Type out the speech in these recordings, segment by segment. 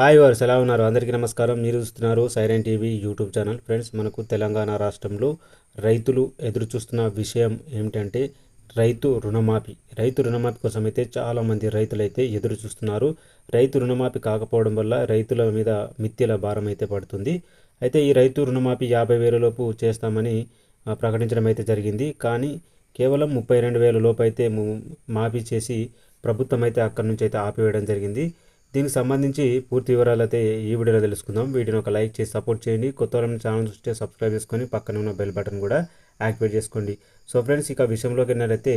Hi వారు ఎలా ఉన్నారు? అందరికీ నమస్కారం. మీరు చూస్తున్నారు Siren TV YouTube channel. Friends మనకు తెలంగాణ రాష్ట్రంలో రైతులు ఎదురు చూస్తున్న విషయం ఏమిటంటే రైతు రుణమాఫీ. రైతు రుణమాఫీ కోసం అయితే చాలామంది రైతులు అయితే ఎదురు చూస్తున్నారు రైతు రుణమాఫీ కాకపోవడం వల్ల రైతుల మీద మిత్తిల భారం అయితే పడుతుంది. అయితే ఈ రైతు రుణమాఫీ యాభై వేలలోపు చేస్తామని ప్రకటించడం అయితే జరిగింది. కానీ కేవలం ముప్పై రెండు వేల లోపు అయితే మాఫీ చేసి ప్రభుత్వం అయితే అక్కడి నుంచి అయితే ఆపివేయడం జరిగింది. దీనికి సంబంధించి పూర్తి వివరాలు అయితే ఈ వీడియోలో తెలుసుకుందాం. వీడియోని ఒక లైక్ చేసి సపోర్ట్ చేయండి. కొత్త వాళ్ళని ఛానల్ చూస్తే సబ్స్క్రైబ్ చేసుకొని పక్కన ఉన్న బెల్ బటన్ కూడా యాక్టివేట్ చేసుకోండి. సో ఫ్రెండ్స్ ఇక విషయంలోకి వెళ్ళినట్లయితే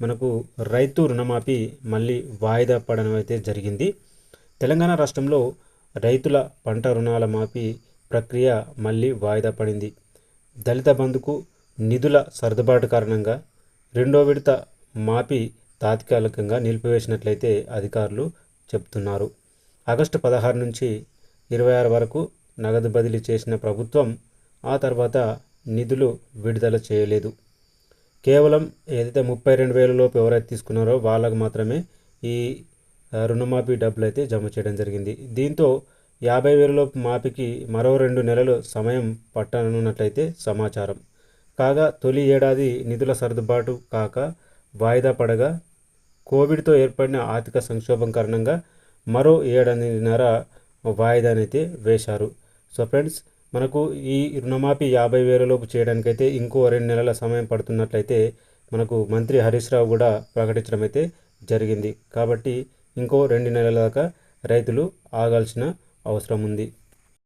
మనకు రైతు రుణమాఫీ మళ్ళీ వాయిదా పడడం అయితే జరిగింది. తెలంగాణ రాష్ట్రంలో రైతుల పంట రుణాల మాఫీ ప్రక్రియ మళ్ళీ వాయిదా పడింది. దళిత బంధుకు నిధుల సర్దుబాటు కారణంగా రెండో విడత మాఫీ తాత్కాలికంగా నిలిపివేసినట్లయితే అధికారులు చెప్తున్నారు ఆగస్టు పదహారు నుంచి ఇరవై ఆరు వరకు నగదు బదిలీ చేసిన ప్రభుత్వం ఆ తర్వాత నిధులు విడుదల చేయలేదు. కేవలం ఏదైతే ముప్పై రెండు వేల లోపు ఎవరైతే తీసుకున్నారో వాళ్ళకు మాత్రమే ఈ రుణమాఫీ డబ్బులు అయితే జమ చేయడం జరిగింది. దీంతో యాభై వేల లోపు మాఫీకి మరో రెండు నెలలు సమయం పట్టనున్నట్లయితే సమాచారం. కాగా తొలి ఏడాది నిధుల సర్దుబాటు కాక వాయిదా పడగా కోవిడ్తో ఏర్పడిన ఆర్థిక సంక్షోభం కారణంగా మరో ఏడాదిన్నర వాయిదానైతే వేశారు. సో ఫ్రెండ్స్ మనకు ఈ రుణమాఫీ యాభై వేలలోపు చేయడానికైతే ఇంకో రెండు నెలల సమయం పడుతున్నట్లయితే మనకు మంత్రి హరీష్ రావు కూడా ప్రకటించడం అయితే జరిగింది. కాబట్టి ఇంకో రెండు నెలల దాకా రైతులు ఆగాల్సిన అవసరం ఉంది.